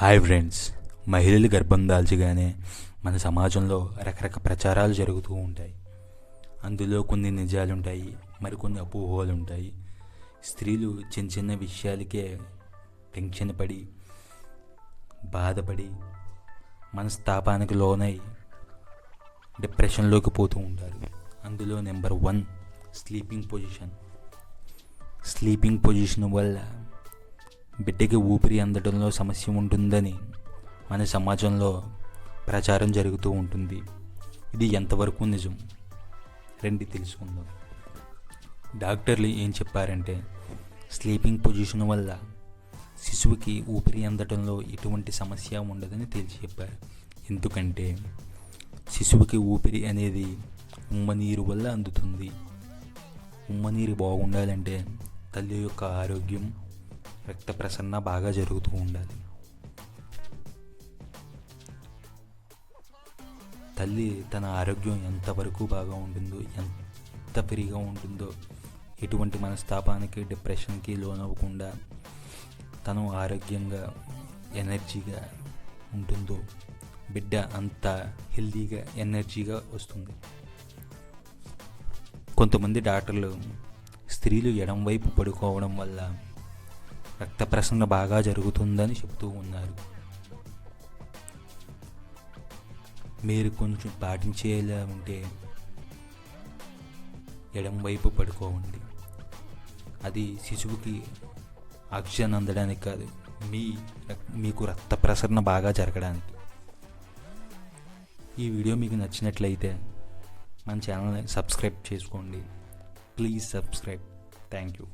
Hi friends మహిళలు గర్భం దాల్చగానే మన సమాజంలో రకరకాల ప్రచారాలు జరుగుతూ ఉంటాయి. అందులో కొన్ని నిజాలు ఉంటాయి మరికొన్ని అపోహలు ఉంటాయి స్త్రీలు చిన్న చిన్న విషయాలకే టెన్షన్ పడి బాధపడి మనస్తాపానికి లోనై డిప్రెషన్లోకి పోతూ ఉంటారు. అందులో number one sleeping position sleeping position వల్ల బిడ్డకి ఊపిరి అందడంలో సమస్య ఉంటుందని మన సమాజంలో ప్రచారం జరుగుతూ ఉంటుంది. ఇది ఎంతవరకు నిజం? రండి తెలుసుకుందాం. డాక్టర్లు ఏం చెప్పారంటే స్లీపింగ్ పొజిషన్ వల్ల శిశువుకి ఊపిరి అందడంలో ఎటువంటి సమస్య ఉండదని తేల్చి చెప్పారు. ఎందుకంటే శిశువుకి ఊపిరి అనేది ఉమ్మనీరు వల్ల అందుతుంది. ఉమ్మనీరు బాగుండాలంటే తల్లి యొక్క ఆరోగ్యం రక్త ప్రసరణ బాగా జరుగుతూ ఉండాలి. తల్లి తన ఆరోగ్యం ఎంతవరకు బాగా ఉంటుందో ఎంత ఫ్రీగా ఉంటుందో ఎటువంటి మనస్తాపానికి డిప్రెషన్కి లోనవ్వకుండా తను ఆరోగ్యంగా ఎనర్జీగా ఉంటుందో బిడ్డ అంత హెల్తీగా ఎనర్జీగా వస్తుంది. కొంతమంది డాక్టర్లు స్త్రీలు ఎడం వైపు పడుకోవడం వల్ల రక్త ప్రసరణ బాగా జరుగుతుందని చెబుతూ ఉన్నారు. మీరు కొంచెం పాటించేలా ఉంటే ఎడం వైపు పడుకోవండి అది శిశువుకి ఆక్సిజన్ అందడానికి కాదు మీ మీకు రక్త ప్రసరణ బాగా జరగడానికి. ఈ వీడియో మీకు నచ్చినట్లయితే మన ఛానల్ని సబ్స్క్రైబ్ చేసుకోండి. Please subscribe. Thank you.